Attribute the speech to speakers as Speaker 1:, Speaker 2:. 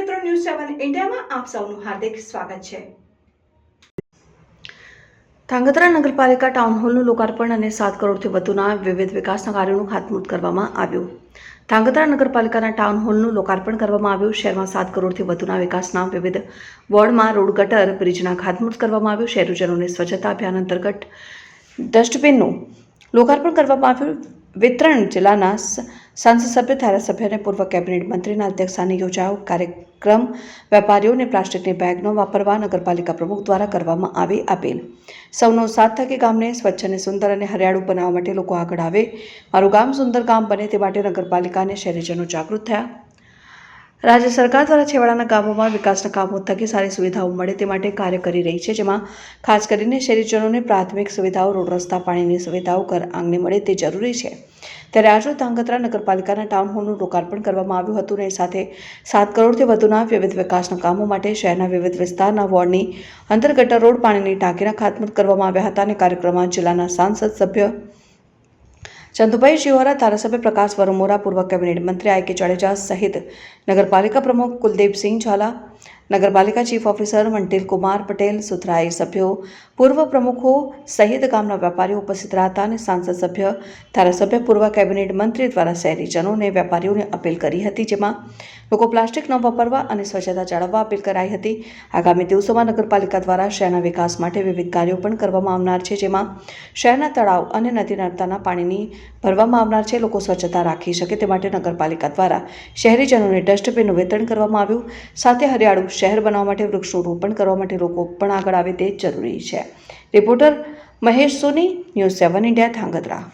Speaker 1: મિત્રો ન્યૂઝ સેવન ઇન્ડિયામાં આપ સૌનું હાર્દિક સ્વાગત છે. ધાંગધ્રા નગરપાલિકા ટાઉન હોલનું લોકાર્પણ અને સાત કરોડથી વધુના વિવિધ વિકાસના કાર્યોનું ખાતમુહૂર્ત કરવામાં આવ્યું. ધાંગધ્રા નગરપાલિકાના ટાઉન હોલનું લોકાર્પણ કરવામાં આવ્યું. શહેરમાં સાત કરોડથી વધુના વિકાસના વિવિધ વોર્ડમાં રોડ ગટર, બ્રિજના ખાતમુહૂર્ત કરવામાં આવ્યું. શહેરીજનોને સ્વચ્છતા અભિયાન અંતર્ગત ડસ્ટબિનનું લોકાર્પણ કરવામાં આવ્યું. વિતરણ જિલ્લાના સાંસદ સભ્ય, ધારાસભ્ય અને પૂર્વ કેબિનેટ મંત્રીના અધ્યક્ષસ્થાને યોજાયો કાર્યક્રમ. વેપારીઓને પ્લાસ્ટિકની બેગ ન વાપરવા નગરપાલિકા પ્રમુખ દ્વારા કરવામાં આવી અપીલ. સૌનો સાથ થકી ગામને સ્વચ્છ અને સુંદર અને હરિયાળું બનાવવા માટે લોકો આગળ આવે. મારું ગામ સુંદર ગામ બને તે માટે નગરપાલિકા અને શહેરીજનો જાગૃત થયા. રાજ્ય સરકાર દ્વારા છેવાડાના ગામોમાં વિકાસના કામો થકી સારી સુવિધાઓ મળે તે માટે કાર્ય કરી રહી છે, જેમાં ખાસ કરીને શહેરીજનોને પ્રાથમિક સુવિધાઓ, રોડ રસ્તા, પાણીની સુવિધાઓ, ઘર આંગણે મળે તે જરૂરી છે. ત્યારે આજરોજ ધાંગધ્રા નગરપાલિકાના ટાઉન હોલનું લોકાર્પણ કરવામાં આવ્યું હતું અને સાથે સાત કરોડથી વધુના વિવિધ વિકાસના કામો માટે શહેરના વિવિધ વિસ્તારના વોર્ડની અંતર્ગત રોડ પાણીની ટાંકીના ખાતમુહૂર્ત કરવામાં આવ્યા હતા અને કાર્યક્રમમાં જિલ્લાના સાંસદ, સભ્ય ચંદુભાઈ શિહોરા ધારાસભ્ય પ્રકાશ વરમોરા પૂર્વ કેબિનેટ મંત્રી આઈ કે જાડેજા સહિત નગરપાલિકા પ્રમુખ કુલદીપસિંહ ઝાલા નગરપાલિકા ચીફ ઓફિસર મંટિલ કુમાર પટેલ, સુથરાઈ સભ્યો, પૂર્વ પ્રમુખો સહિત ગામના વેપારીઓ ઉપસ્થિત હતા અને સાંસદ સભ્ય, ધારાસભ્ય, પૂર્વ કેબિનેટ મંત્રી દ્વારા શહેરીજનોને વેપારીઓને અપીલ કરી હતી, જેમાં લોકો પ્લાસ્ટિક ન વાપરવા અને સ્વચ્છતા જાળવવા અપીલ કરાઈ હતી. આગામી દિવસોમાં નગરપાલિકા દ્વારા શહેરના વિકાસ માટે વિવિધ કાર્યો પણ કરવામાં આવનાર છે, જેમાં શહેરના તળાવ અને નદી નર્મદાના પાણીની ભરવામાં આવનાર છે, લોકો સ્વચ્છતા રાખી શકે તે માટે નગરપાલિકા દ્વારા શહેરીજનોને ડસ્ટબિનનું વિતરણ કરવામાં આવ્યું. સાથે હરિયાળું શહેર બનાવવા માટે, વૃક્ષોરોપણ રોપણ કરવા માટે લોકો પણ આગળ આવે તે જરૂરી છે. Reporter Mahesh Soni, news seven India, Dhrangadhra.